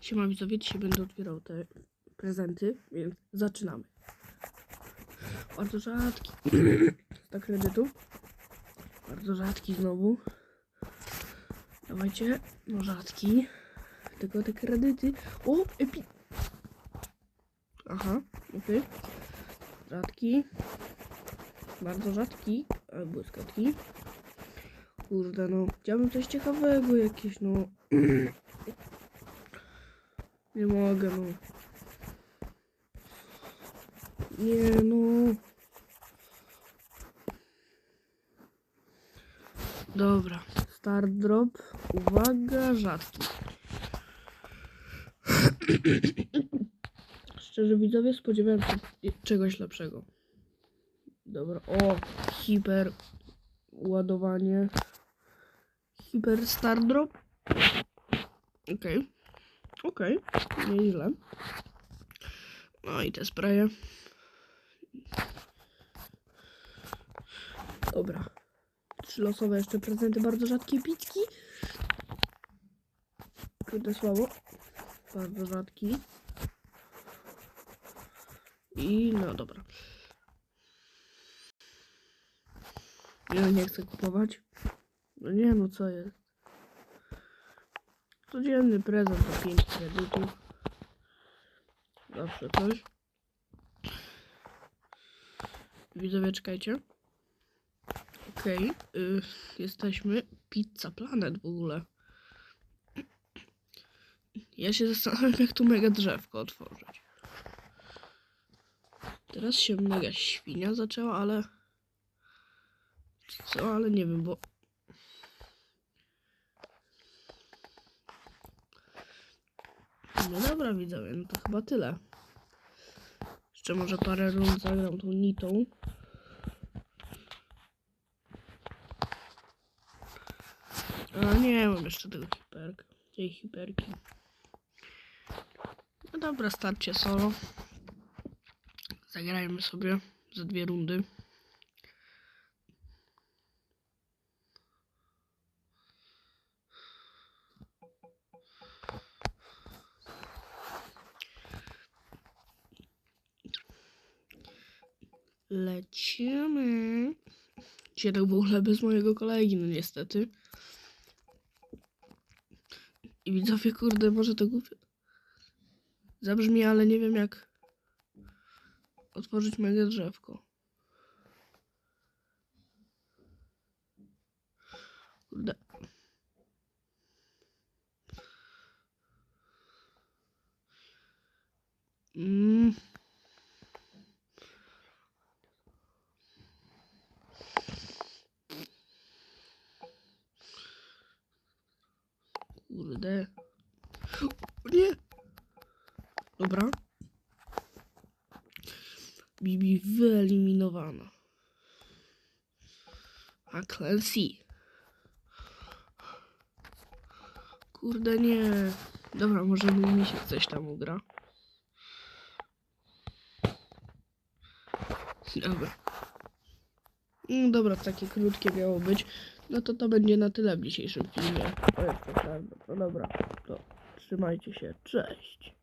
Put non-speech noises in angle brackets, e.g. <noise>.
Siema widzowie, dzisiaj będę otwierał te prezenty, więc zaczynamy. Bardzo rzadki. Do <clears throat> kredytu. Bardzo rzadki znowu. Dawajcie. No rzadki. Tylko te kredyty. O, epi... Aha, okej. Rzadki. Bardzo rzadki. Ale błyskotki. Kurde no. Chciałbym coś ciekawego jakieś no. <clears throat> Nie mogę, no. Nie, no. Dobra. Start drop. Uwaga, rzadki. <clears throat> Szczerze widzowie, spodziewałem się czegoś lepszego. Dobra, o, hiper ładowanie. Hiper star drop. Okej. Okej, nieźle. No i te spraye. Dobra. Trzy losowe jeszcze prezenty, bardzo rzadkie pitki. Kurde słabo. Bardzo rzadki. I no dobra. Ja nie chcę kupować. No nie no co jest. Codzienny prezent za 5 kredytów. Zawsze coś. Widzowie, czekajcie. Okej, y, jesteśmy Pizza Planet w ogóle. Ja się zastanawiam, jak tu mega drzewko otworzyć. Teraz się mega świnia zaczęła, ale... Co, ale nie wiem, bo... No dobra, widzowie, no to chyba tyle. Jeszcze może parę rund zagram tą nitą. A nie mam jeszcze tego hiperka. Tej hiperki. No dobra, starcie solo. Zagrajmy sobie za dwie rundy. Lecimy. Dzisiaj tak w ogóle bez mojego kolegi, no niestety. I widzowie, kurde, może to głupio zabrzmi, ale nie wiem jak otworzyć mega drzewko. Kurde. Mm. Kurde. Nie! Dobra. Bibi wyeliminowana. A Clancy. Kurde nie. Dobra, może mi się coś tam ugra. Dobra. Mm, Dobra, takie krótkie miało być. No to to będzie na tyle w dzisiejszym filmie. O, jeszcze prawda. No dobra, to trzymajcie się. Cześć.